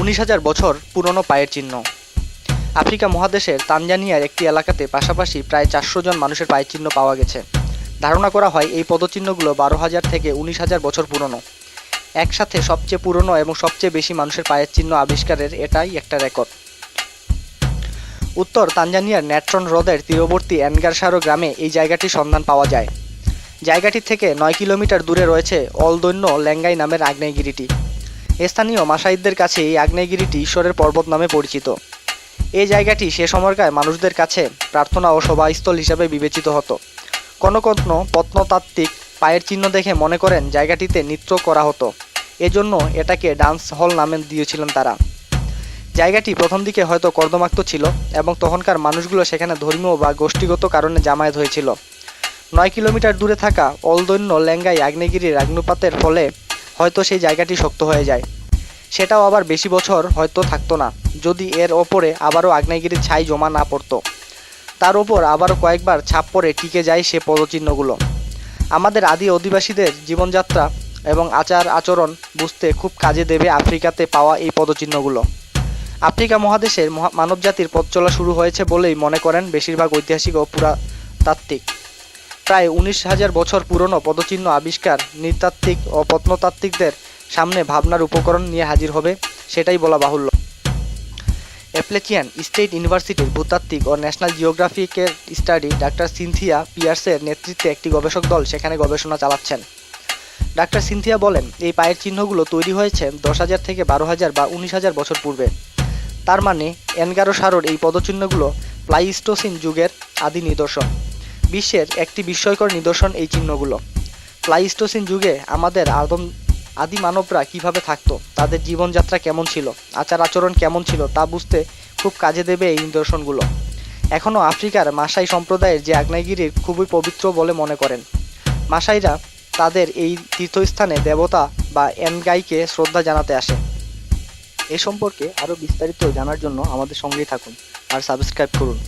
উনিশ হাজার বছর পুরনো পায়ের চিহ্ন। আফ্রিকা মহাদেশের তানজানিয়ার একটি এলাকাতে পাশাপাশি প্রায় চারশো জন মানুষের পায়ের চিহ্ন পাওয়া গেছে। ধারণা করা হয় এই পদচিহ্নগুলো বারো হাজার থেকে উনিশ হাজার বছর পুরনো। একসাথে সবচেয়ে পুরনো এবং সবচেয়ে বেশি মানুষের পায়ের চিহ্ন আবিষ্কারের এটাই একটা রেকর্ড। উত্তর তানজানিয়ার ন্যাট্রন হ্রদের তীরবর্তী অ্যানগারসারো গ্রামে এই জায়গাটির সন্ধান পাওয়া যায়। জায়গাটি থেকে নয় কিলোমিটার দূরে রয়েছে অলদৈন্য ল্যাঙ্গাই নামের আগ্নেয়গিরিটি। স্থানীয় মাসাইদদের কাছে এই আগ্নেয়গিরিটি ঈশ্বরের পর্বত নামে পরিচিত। এই জায়গাটি সে সময়কার মানুষদের কাছে প্রার্থনা ও সভাস্থল হিসাবে বিবেচিত হতো। কোনো কোনো প্রত্নতাত্ত্বিক পায়ের চিহ্ন দেখে মনে করেন জায়গাটিতে নৃত্য করা হতো। এজন্য এটাকে ডান্স হল নামে দিয়েছিলেন তারা। জায়গাটি প্রথম দিকে হয়তো কর্দমাক্ত ছিল এবং তখনকার মানুষগুলো সেখানে ধর্মীয় বা গোষ্ঠীগত কারণে জামায়াত হয়েছিল। নয় কিলোমিটার দূরে থাকা অলদৈন্য লেঙ্গাই আগ্নেয়গিরির আগ্নুপাতের ফলে হয়তো সেই জায়গাটি শক্ত হয়ে যায়। সেটাও আবার বেশি বছর হয়তো থাকতো না, যদি এর ওপরে আবারও আগ্নেয়গিরির ছাই জমা না পড়তো। তার ওপর আবারও কয়েকবার ছাপ পড়ে টিকে যায় সে পদচিহ্নগুলো। আমাদের আদি অধিবাসীদের জীবনযাত্রা এবং আচার আচরণ বুঝতে খুব কাজে দেবে আফ্রিকাতে পাওয়া এই পদচিহ্নগুলো। আফ্রিকা মহাদেশের মহা- মানবজাতির পথ চলা শুরু হয়েছে বলেই মনে করেন বেশিরভাগ ঐতিহাসিক ও পুরাতাত্ত্বিক। প্রায় উনিশ হাজার বছর পুরনো পদচিহ্ন আবিষ্কার নৃতাত্ত্বিক ও প্রত্নতাত্ত্বিকদের সামনে ভাবনার উপকরণ নিয়ে হাজির হবে, সেটাই বলা বাহুল্য। অ্যাপ্লেচিয়ান স্টেট ইউনিভার্সিটির ভূতাত্ত্বিক ও ন্যাশনাল জিওগ্রাফিকের স্টাডি ডাক্তার সিনথিয়া পিয়ার্সের নেতৃত্বে একটি গবেষক দল সেখানে গবেষণা চালাচ্ছেন। ডাক্তার সিনথিয়া বলেন, এই পায়ের চিহ্নগুলো তৈরি হয়েছে দশ হাজার থেকে বারো হাজার বা উনিশ হাজার বছর পূর্বে। তার মানে এনগারো সারোর এই পদচিহ্নগুলো প্লাইস্টোসিন যুগের আদি নিদর্শন। বিশ্বের একটি বিস্ময়কর নিদর্শন এই চিহ্নগুলো। প্লাইস্টোসিন যুগে আমাদের আদম, আদি মানবরা কীভাবে থাকতো, তাদের জীবনযাত্রা কেমন ছিল, আচার আচরণ কেমন ছিল, তা বুঝতে খুব কাজে দেবে এই নিদর্শনগুলো। এখনও আফ্রিকার মাসাই সম্প্রদায়ের যে আগ্নেয়গিরির খুবই পবিত্র বলে মনে করেন। মাসাইরা তাদের এই তীর্থস্থানে দেবতা বা এনগাইকে শ্রদ্ধা জানাতে আসে। এ সম্পর্কে আরও বিস্তারিত জানার জন্য আমাদের সঙ্গেই থাকুন আর সাবস্ক্রাইব করুন।